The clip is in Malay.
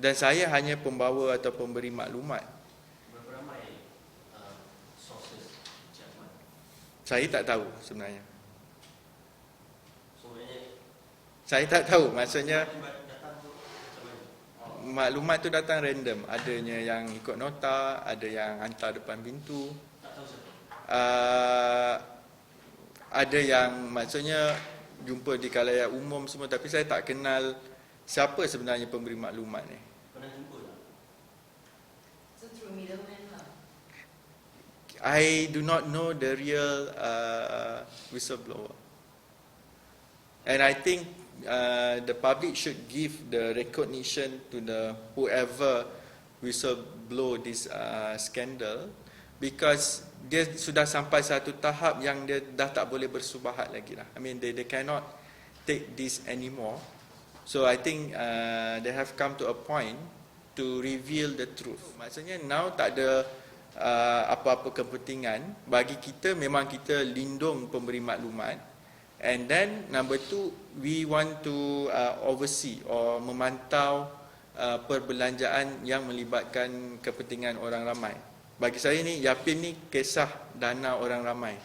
dan saya hanya pembawa atau pemberi maklumat. Berapa ramai uh, sources Jerman? Saya tak tahu sebenarnya. So maknanya Saya tak tahu maksudnya maklumat tu? Oh, maklumat tu datang random. Adanya yang ikut nota, ada yang hantar depan pintu. tak tahu siapa. Uh, ada yang maksudnya jumpa di kalayak umum semua tapi saya tak kenal siapa sebenarnya pemberi maklumat ni. Pernah jumpa tak? So through middleman lah. I do not know the real uh, whistleblower. And I think uh, the public should give the recognition to the whoever whistleblow this uh, scandal because dia sudah sampai satu tahap yang dia dah tak boleh bersubahat lagi lah. I mean they they cannot take this anymore. So I think uh, they have come to a point to reveal the truth. Maksudnya now tak ada uh, apa-apa kepentingan. Bagi kita memang kita lindung pemberi maklumat. And then number two we want to uh, oversee or memantau uh, perbelanjaan yang melibatkan kepentingan orang ramai. Bagi saya ni Yapim ni kisah dana orang ramai